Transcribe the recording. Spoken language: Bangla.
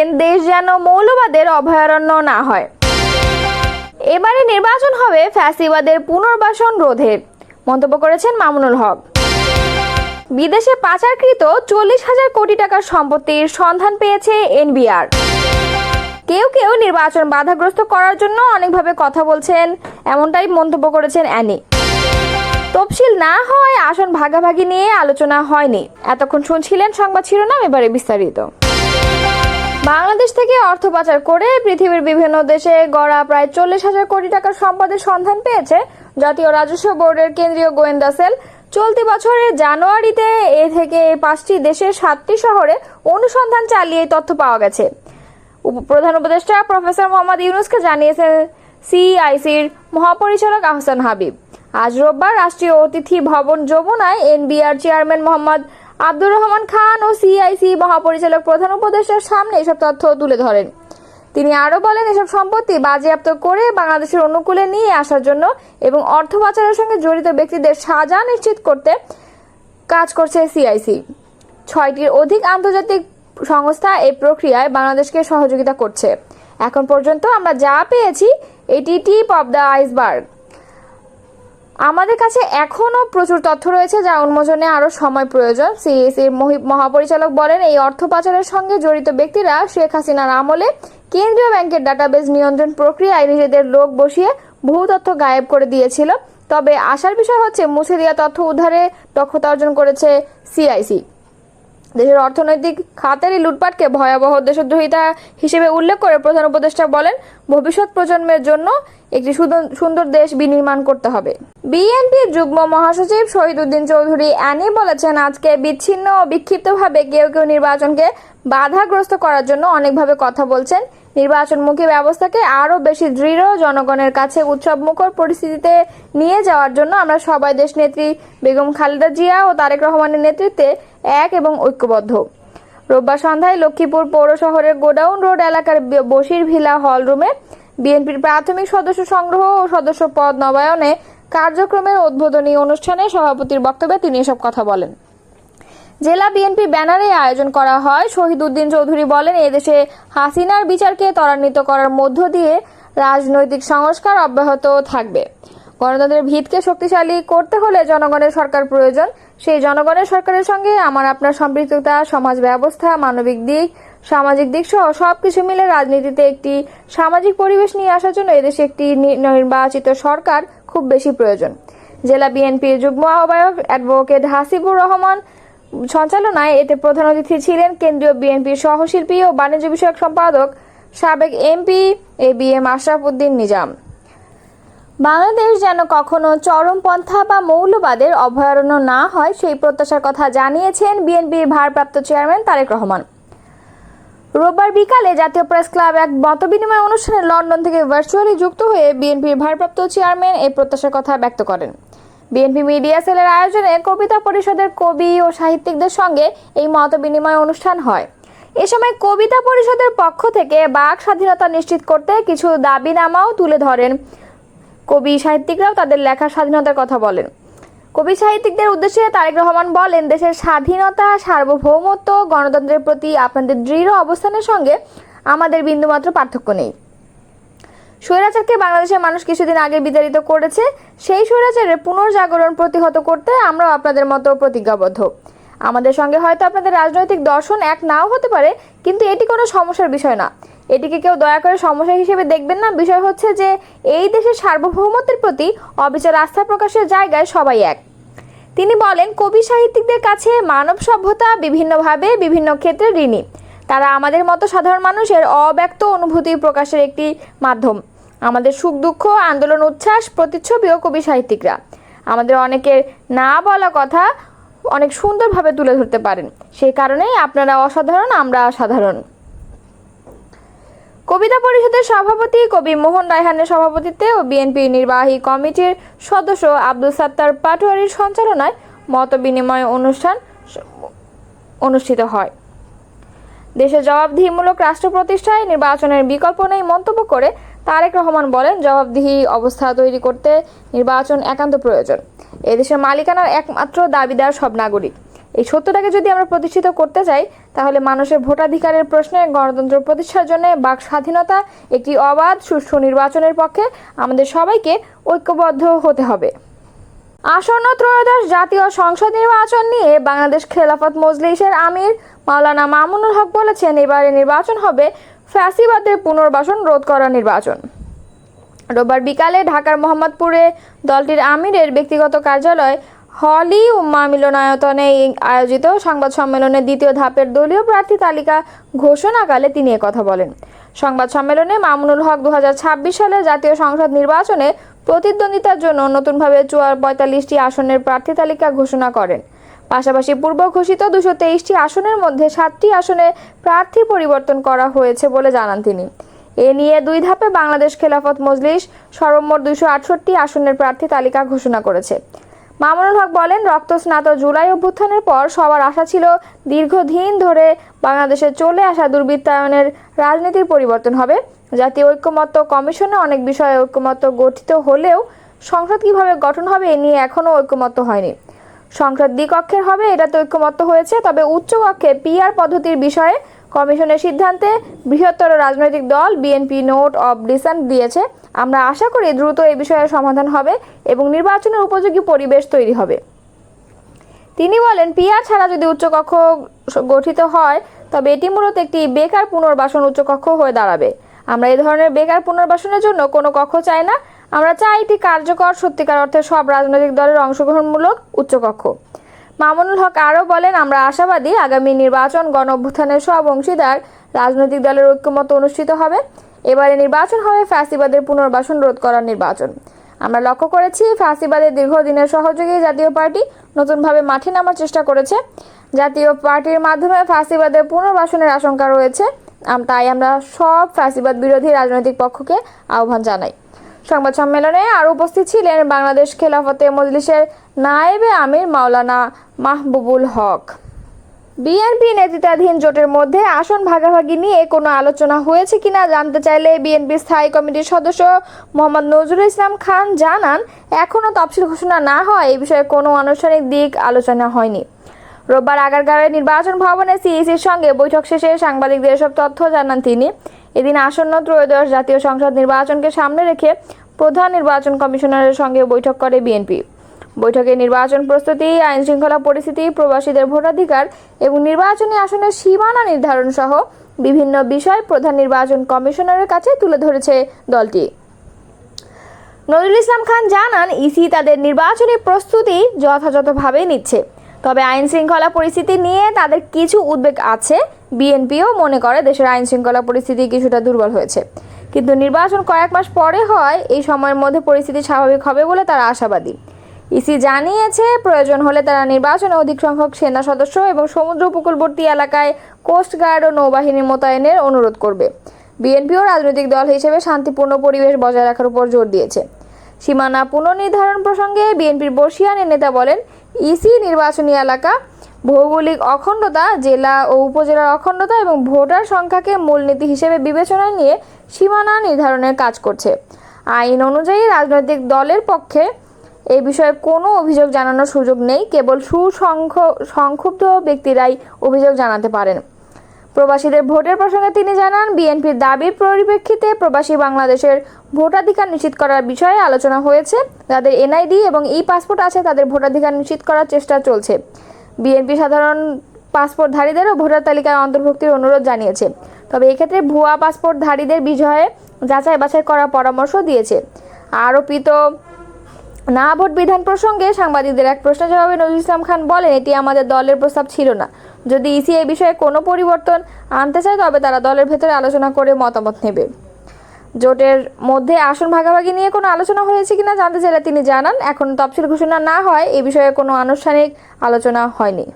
বলেন, দেশ যেন মৌলবাদের অভয়ারণ্য না হয়। এবারে নির্বাচন হবে ফ্যাসিবাদের পুনর্বাসন রোধে। মন্তব্য করেছেন মামুনুল হক। বিদেশে পাচারকৃত চল্লিশ হাজার কোটি টাকার সম্পত্তির সন্ধান পেয়েছে এনবিআর। কেউ কেউ নির্বাচন বাধাগ্রস্ত করার জন্য অনেকভাবে কথা বলছেন, এমনটাই মন্তব্য করেছেন অ্যানি। তফসিল না হয় আসন ভাগাভাগি নিয়ে আলোচনা হয়নি। এতক্ষণ শুনছিলেন সংবাদ শিরোনাম, এবারে বিস্তারিত। থেকে অর্থ পাচার করে পৃথিবীর বিভিন্ন দেশে গড়া প্রায় চল্লিশ হাজার কোটি টাকার সম্পদের সন্ধান পেয়েছে জাতীয় রাজস্ব বোর্ডের কেন্দ্রীয় গোয়েন্দা সেল। চলতি বছরের জানুয়ারিতে এ থেকে পাঁচটি দেশের সাতটি শহরে অনুসন্ধান চালিয়ে তথ্য পাওয়া গেছে। প্রধান উপদেষ্টা প্রফেসর মোহাম্মদ ইউনুসকে জানিয়েছেন সিআইসির মহাপরিচালক আহসান হাবিব। আজ রোববার রাষ্ট্রীয় অতিথি ভবন যমুনায় এনবিআর চেয়ারম্যান মোহাম্মদ আব্দুর রহমান খান ও সিআইসি মহাপরিচালক প্রধান উপদেষ্টার সামনে এসব তথ্য তুলে ধরেন। তিনি আরও বলেন, এসব সম্পত্তি বাজেয়াপ্ত করে বাংলাদেশের অনুকূলে নিয়ে আসার জন্য এবং অর্থ পাচারের সঙ্গে জড়িত ব্যক্তিদের সাজা নিশ্চিত করতে কাজ করছে সিআইসি। ছয়টির অধিক আন্তর্জাতিক সংস্থা এই প্রক্রিয়ায় বাংলাদেশকে সহযোগিতা করছে। এখন পর্যন্ত আমরা যা পেয়েছি, এটি টিপ অব দ্য আইসবার্গ। আমাদের কাছে এখনও প্রচুর তথ্য রয়েছে যা উন্মোচনে আরও সময় প্রয়োজন। সিএসির মহাপরিচালক বলেন, এই অর্থ পাচারের সঙ্গে জড়িত ব্যক্তিরা শেখ হাসিনার আমলে কেন্দ্রীয় ব্যাংকের ডাটাবেজ নিয়ন্ত্রণ প্রক্রিয়ায় নিজেদের লোক বসিয়ে বহু তথ্য গায়েব করে দিয়েছিল। তবে আসার বিষয় হচ্ছে, মুছে দেওয়া তথ্য উদ্ধারে দক্ষতা অর্জন করেছে সিআইসি। দেশের অর্থনৈতিক খাতের লুটপাটকে ভয়াবহ দেশদ্রোহিতা হিসেবে উল্লেখ করে প্রধান উপদেষ্টা বলেন, ভবিষ্যৎ প্রজন্মের জন্য একটি সুন্দর দেশ বিনির্মাণ করতে হবে। বিএনপির যুগ্ম মহাসচিব শহীদ উদ্দিন চৌধুরী অ্যানি বলেছেন, আজকে বিচ্ছিন্ন ও বিক্ষিপ্তভাবে কেউ কেউ নির্বাচনকে বাধাগ্রস্ত করার জন্য অনেকভাবে কথা বলছেন। নির্বাচনমুখী ব্যবস্থাকে আরও বেশি দৃঢ় জনগণের কাছে উৎসবমুখর পরিস্থিতিতে নিয়ে যাওয়ার জন্য আমরা সবাই দেশনেত্রী বেগম খালেদা জিয়া ও তারেক রহমানের নেতৃত্বে এক এবং ঐক্যবদ্ধ। রোববার সন্ধ্যায় লক্ষ্মীপুর পৌর শহরের গোডাউন রোড এলাকার ব- বশির ভিলা হল রুমে বিএনপির প্রাথমিক সদস্য সংগ্রহ ও সদস্য পদ নবায়নে কার্যক্রমের উদ্বোধনী অনুষ্ঠানে সভাপতির বক্তব্যে তিনি এসব কথা বলেন। জেলা বিএনপি ব্যানারে আয়োজন করা হয়। শহীদ উদ্দিন চৌধুরী বলেন, এদেশে হাসিনার বিচারকে ত্বরান্বিত করার মধ্য দিয়ে রাজনৈতিক সংস্কার অব্যাহত থাকবে। গণতন্ত্রের ভিতকে শক্তিশালী করতে হলে জনগণের সরকার প্রয়োজন। সেই জনগণের সরকারের সঙ্গে আমার আপনার সম্পৃক্ততা, সমাজ ব্যবস্থা, মানবিক দিক, সামাজিক দিক সহ সবকিছু মিলে রাজনীতিতে একটি সামাজিক পরিবেশ নিয়ে আসার জন্য এদেশে একটি নির্বাচিত সরকার খুব বেশি প্রয়োজন। জেলা বিএনপির যুগ্ম আহ্বায়ক অ্যাডভোকেট হাসিবুর রহমান সঞ্চালনায় এতে প্রধান অতিথি ছিলেন কেন্দ্রীয় বিএনপির সহশিল্পী ও বাণিজ্য বিষয়ক সম্পাদক সাবেক MP A B M Ashraf Uddin Nizam. Bangladesh যেন কখনো চরমপন্থা বা মৌলবাদের অভয়ারণ্য না হয়, সেই প্রত্যাশার কথা জানিয়েছেন বিএনপির ভারপ্রাপ্ত চেয়ারম্যান তারেক রহমান। রোববার বিকালে জাতীয় প্রেস ক্লাব এক মতবিনিময় অনুষ্ঠানে লন্ডন থেকে ভার্চুয়ালি যুক্ত হয়ে বিএনপির ভারপ্রাপ্ত চেয়ারম্যান এই প্রত্যাশার কথা ব্যক্ত করেন। বিএনপি মিডিয়া সেলের আয়োজনে কবিতা পরিষদের কবি ও সাহিত্যিকদের সঙ্গে এই মতবিনিময় অনুষ্ঠান হয়। এ সময় কবিতা পরিষদের পক্ষ থেকে বাক স্বাধীনতা নিশ্চিত করতে কিছু দাবিনামাও তুলে ধরেন। কবি সাহিত্যিকরাও তাদের লেখার স্বাধীনতার কথা বলেন। কবি সাহিত্যিকদের উদ্দেশ্যে তারেক রহমান বলেন, দেশের স্বাধীনতা, সার্বভৌমত্ব, গণতন্ত্রের প্রতি আপনাদের দৃঢ় অবস্থানের সঙ্গে আমাদের বিন্দুমাত্র পার্থক্য নেই। স্বৈরাচারকে বাংলাদেশের মানুষ কিছুদিন আগে বিতাড়িত করেছে, সেই স্বৈরাচারের পুনর্জাগরণ প্রতিহত করতে আমরাও আপনাদের মতো প্রতিজ্ঞাবদ্ধ। আমাদের সঙ্গে হয়তো আপনাদের রাজনৈতিক দর্শন এক নাও হতে পারে, কিন্তু এটি কোনো সমস্যার বিষয় না। এটিকে কেউ দয়া করে সমস্যা হিসেবে দেখবেন না। বিষয় হচ্ছে যে, এই দেশের সার্বভৌমত্বের প্রতি অবিচার আস্থা প্রকাশের জায়গায় সবাই এক। তিনি বলেন, কবি সাহিত্যিকদের কাছে মানব সভ্যতা বিভিন্নভাবে বিভিন্ন ক্ষেত্রে ঋণী। তারা আমাদের মতো সাধারণ মানুষের অব্যক্ত অনুভূতি প্রকাশের একটি মাধ্যম। আমাদের সুখ, দুঃখ, আন্দোলন, উচ্ছ্বাস প্রতিচ্ছবিও কবি সাহিত্যিকরা। আমাদের অনেকের না বলা কথা অনেক সুন্দরভাবে তুলে ধরতে পারেন। সেই কারণেই আপনারা অসাধারণ, আমরা সাধারণ। কবিতা পরিষদের সভাপতি কবি মোহন রায়হানের সভাপতিত্বে ও বিএনপি নির্বাহী কমিটির সদস্য আব্দুল সাত্তার পাটোয়ারির সঞ্চালনায় মত বিনিময় অনুষ্ঠান অনুষ্ঠিত হয়। দেশে জবাবদিহিমূলক রাষ্ট্র প্রতিষ্ঠায় নির্বাচনের বিকল্প নেই মন্তব্য করে তারেক রহমান বলেন, জবাবদিহি অবস্থা তৈরি করতে নির্বাচন একান্ত প্রয়োজন। এদেশের মালিকানার একমাত্র দাবিদার সব নাগরিক। এই সত্যটাকে যদি আমরা প্রতিষ্ঠিত করতে চাই, তাহলে মানুষের ভোটাধিকারের প্রশ্নে গণতন্ত্র প্রতিষ্ঠার জন্য বাক স্বাধীনতা একটি অবাধ, সুষ্ঠু নির্বাচনের পক্ষে আমাদের সবাইকে ঐক্যবদ্ধ হতে হবে। আসন্ন ত্রয়োদশ জাতীয় সংসদ নির্বাচন নিয়ে বাংলাদেশ খেলাফত মজলিসের আমির মাওলানা মামুনুল হক বলেছেন এবারে নির্বাচন হবে ফ্যাসিবাদের পুনর্বাসন রোধ করা নির্বাচন। রোববার বিকালে ঢাকার মোহাম্মদপুরে দলটির আমিরের ব্যক্তিগত কার্যালয় হলি উম্মা মিলনায়তনে আয়োজিত সংবাদ সম্মেলনের দ্বিতীয় ধাপের দলীয় প্রার্থী তালিকা ঘোষণাকালে তিনি কথা বলেন। সংবাদ সম্মেলনে মামুনুল হক দু হাজার ছাব্বিশ সালে জাতীয় সংসদ নির্বাচনে প্রতিদ্বন্দ্বিতার জন্য নতুনভাবে চুয়ার পঁয়তাল্লিশটি আসনের প্রার্থী তালিকা ঘোষণা করেন। পাশাপাশি পূর্ব ঘোষিত দুশো তেইশটি আসনের মধ্যে সাতটি আসনে প্রার্থী পরিবর্তন করা হয়েছে বলে জানান তিনি। এ নিয়ে দুই ধাপে বাংলাদেশ খেলাফত মজলিস সর্বমোট দুইশো আটষট্টি আসনের প্রার্থী তালিকা ঘোষণা করেছে। মামুনুল হক বলেন, রক্তস্নাত জুলাই অভ্যুত্থানের পর সবার আশা ছিল দীর্ঘদিন ধরে বাংলাদেশে চলে আসা দুর্বৃত্তায়নের রাজনীতির পরিবর্তন হবে। জাতীয় ঐক্যমত্য কমিশনে অনেক বিষয়ে ঐক্যমত্য গঠিত হলেও সংসদ কীভাবে গঠন হবে এ নিয়ে এখনও ঐক্যমত্য হয়নি। সংসদ দ্বিকক্ষের হবে এটাতে ঐক্যমত্য হয়েছে। তবে উচ্চকক্ষে পিআর পদ্ধতির বিষয়ে কমিশনের সিদ্ধান্তে বৃহত্তর রাজনৈতিক দল বিএনপি নোট অব ডিসেন্ট দিয়েছে। আমরা আশা করি দ্রুত এই বিষয়ে সমাধান হবে এবং নির্বাচনের উপযোগী পরিবেশ তৈরি হবে। তিনি বলেন পিআর ছাড়া যদি উচ্চকক্ষ গঠিত হয়, তবে এটি মূলত একটি বেকার পুনর্বাসন উচ্চকক্ষ হয়ে দাঁড়াবে। আমরা এই ধরনের বেকার পুনর্বাসনের জন্য কোনো কক্ষ চাই না। আমরা চাই একটি কার্যকর, সত্যিকার অর্থে সব রাজনৈতিক দলের অংশগ্রহণমূলক উচ্চকক্ষ। মামুনুল হক আরও বলেন, আমরা আশাবাদী আগামী নির্বাচন গণ অভ্যুত্থানের সব অংশীদার রাজনৈতিক দলের ঐক্যমত অনুষ্ঠিত হবে। এবারে নির্বাচন হবে ফ্যাসিবাদের পুনর্বাসন রোধ করার নির্বাচন। আমরা লক্ষ্য করেছি, ফ্যাসিবাদের দীর্ঘদিনের সহযোগী জাতীয় পার্টি নতুনভাবে মাঠে নামার চেষ্টা করেছে। জাতীয় পার্টির মাধ্যমে ফ্যাসিবাদের পুনর্বাসনের আশঙ্কা রয়েছে। তাই আমরা সব ফ্যাসিবাদ বিরোধী রাজনৈতিক পক্ষকে আহ্বান জানাই। সংবাদ সম্মেলনে আরও উপস্থিত ছিলেন বাংলাদেশ খেলাফতে মজলিসের নায়েবে আমির মাওলানা মাহবুবুল হক। বিএনপি নেতৃত্বাধীন জোটের মধ্যে আসন ভাগাভাগি নিয়ে কোনো আলোচনা হয়েছে কিনা জানতে চাইলে বিএনপি স্থায়ী কমিটির সদস্য মোহাম্মদ নজরুল ইসলাম খান জানান এখনও তফসিল ঘোষণা না হয় এই বিষয়ে কোনো আনুষ্ঠানিক দিক আলোচনা হয়নি। রোববার আগারগাঁওয়ে নির্বাচন ভবনে সিইসির সঙ্গে বৈঠক শেষে সাংবাদিকদের এসব তথ্য জানান তিনি। এদিন আসন্ন ত্রয়োদশ জাতীয় সংসদ নির্বাচনকে সামনে রেখে প্রধান নির্বাচন কমিশনারের সঙ্গে বৈঠক করে বিএনপি। বৈঠকে নির্বাচন প্রস্তুতি আইন শৃঙ্খলা পরিস্থিতি, প্রবাসীদের ভোটাধিকার এবং নির্বাচনী আসনের সীমানা নির্ধারণ সহ বিভিন্ন বিষয় প্রধান নির্বাচন কমিশনারের কাছে তুলে ধরেছে দলটি। নজরুল ইসলাম খান জানান, ইসি তাদের নির্বাচনী প্রস্তুতি যথাযথভাবে নিচ্ছে। তবে আইন শৃঙ্খলা পরিস্থিতি নিয়ে তাদের কিছু উদ্বেগ আছে। বিএনপিও মনে করে দেশের আইন শৃঙ্খলা পরিস্থিতি কিছুটা দুর্বল হয়েছে। কিন্তু নির্বাচন কয়েক মাস পরে হয়, এই সময়ের মধ্যে পরিস্থিতি স্বাভাবিক হবে বলে তারা আশাবাদী। ইসি জানিয়েছে, প্রয়োজন হলে তারা নির্বাচনে অধিক সংখ্যক সেনা সদস্য এবং সমুদ্র উপকূলবর্তী এলাকায় কোস্টগার্ড ও নৌবাহিনী মোতায়েনের অনুরোধ করবে। বিএনপিও রাজনৈতিক দল হিসেবে শান্তিপূর্ণ পরিবেশ বজায় রাখার উপর জোর দিয়েছে। সীমানা পুনর্নির্ধারণ প্রসঙ্গে বিএনপির বর্ষিয়ানের নেতা বলেন ইসি নির্বাচনী এলাকা। ভৌগোলিক অখণ্ডতা, জেলা ও উপজেলার অখণ্ডতা এবং ভোটার সংখ্যাকে মূলনীতি হিসেবে বিবেচনায় নিয়ে সীমানা নির্ধারণের কাজ করছে। আইন অনুযায়ী রাজনৈতিক দলের পক্ষে এ বিষয়ে কোনো অভিযোগ জানানোর সুযোগ নেই, কেবল সুসংখ্য সংক্ষুব্ধ ব্যক্তিরাই অভিযোগ জানাতে পারেন। প্রবাসীদের ভোটের প্রসঙ্গে তিনি জানান, বিএনপির দাবির পরিপ্রেক্ষিতে প্রবাসী বাংলাদেশের ভোটাধিকার নিশ্চিত করার বিষয়ে আলোচনা হয়েছে। যাদের এনআইডি এবং ই পাসপোর্ট আছে, তাদের ভোটাধিকার নিশ্চিত করার চেষ্টা চলছে। বিএনপি সাধারণ পাসপোর্টধারীদেরও ভোটার তালিকায় অন্তর্ভুক্তির অনুরোধ জানিয়েছে। তবে এক্ষেত্রে ভুয়া পাসপোর্টধারীদের বিষয়ে যাচাই বাছাই করার পরামর্শ দিয়েছে। আরোপিত না ভোট বিধান প্রসঙ্গে সাংবাদিকদের এক প্রশ্ন জবাবে নজরুল ইসলাম খান বলেন, এটি আমাদের দলের প্রস্তাব ছিল না। যদি ইসি এ বিষয়ে কোনো পরিবর্তন আনতে চায়, তবে তারা দলের ভেতরে আলোচনা করে মতামত নেবে। জোটের মধ্যে আসন ভাগাভাগি নিয়ে কোনো আলোচনা হয়েছে কিনা জানতে চাইলে তিনি জানান। এখন তফসিল ঘোষণা না হয়, এ বিষয়ে কোনো আনুষ্ঠানিক আলোচনা হয়নি।